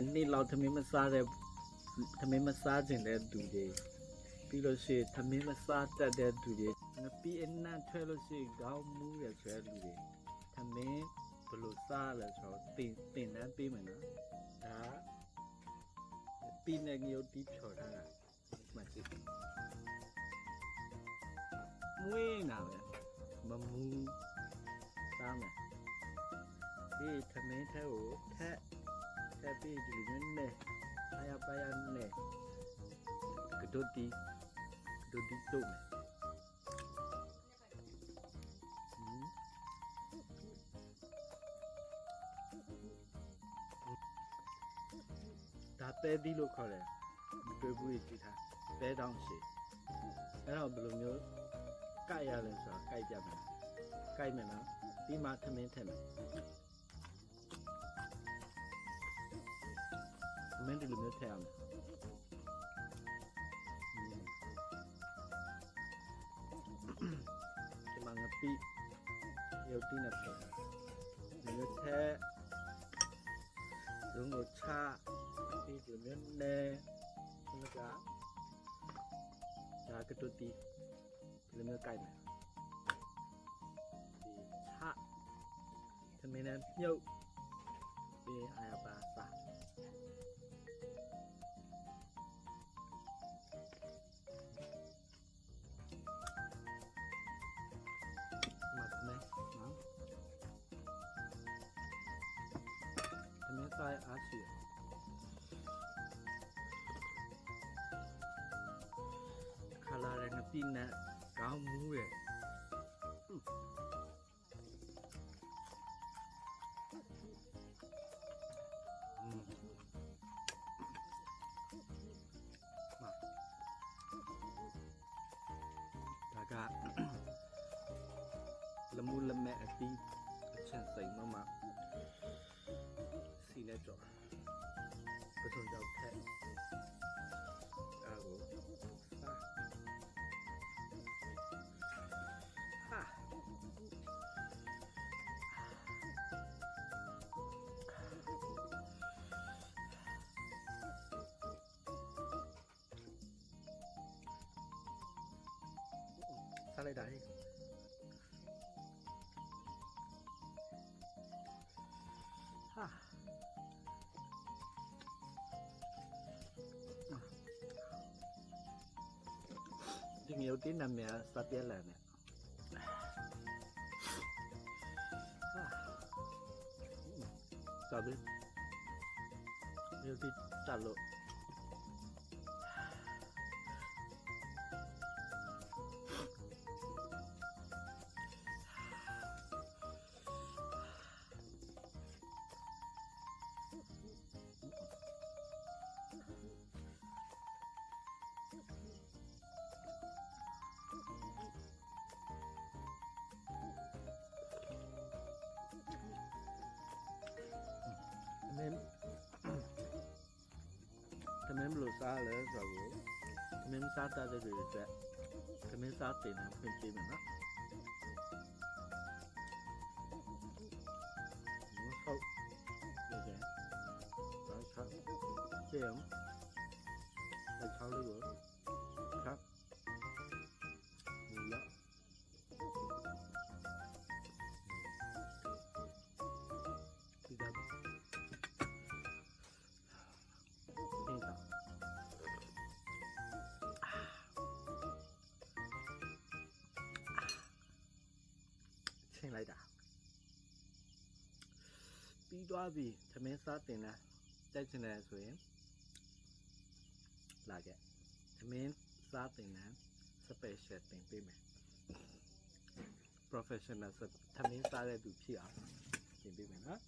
တစ်နေ့လောက်သမင်းမစားတဲ့သမင်းမစားခြင်းတဲ့သူတွေပြီးလို့ရှိရင်သမင်းမစားတတ်တဲ့သူတွေငပိအနံ့ထွက်လို့ရှိရင်ခေါင်းမူးရဆွဲလူတွေသမင်းဘယ်လိုစားလဲဆိုတော့တင်တင်တန်းပေးမယ်နော်ဒါပြီးနေမျိုးတီးဖြော်ထားတာမှတ်ကြည့်မွေးနာပဲမမူးစားမယ်ဒီသမင်းထဲကိုထက် tapijilizwenne ayapayanne kedoti kedoti tome da pe di lo kho le de bu yi ti tha pe dang shi ဲ့တော့ဘယ်လိုမျိုးကိုက်ရလဲဆိုတာကိုက်ပြမယ်ကိုက်မယ်နော်ပြီးမှသမင်းထက်မယ် meant to live in the town. Cái mang yêu tin là thế. Nếu thế, đường ngồi cha, thì đường nên nè, không có giá. Giá cái tôi tí, thì mình cài này. Thì cha, thì mình nên yêu, thì ai bà sạc. Tina có muốn về. Kaka lemu lemek hati cantik mama sinetron betul jauh ใดๆฮ่าจงเอวตีนำเนี่ยสเปียแหละเนี่ยจับดิเอวตีนจับเลย စားလဲဆိုတော့သမင်းစားတတ်တဲ့တွေအတွက်သမင်းစားတင်တာဖွင့်ပေးမယ်နော်ဟုတ်ဟုတ်ကဲ့ဟုတ်ချောင်းကျေမ်ဟုတ်ချောင်းလေးကို လိုက်တာပြီးသွားပြီသမင်းစားတင်တာတိုက်ချင်တယ်ဆိုရင်လာခဲ့သမင်းစားတင်တာ special တင်ပေးမယ် professional သမင်းစားတဲ့သူဖြစ်အောင်တင်ပေးမယ်နော်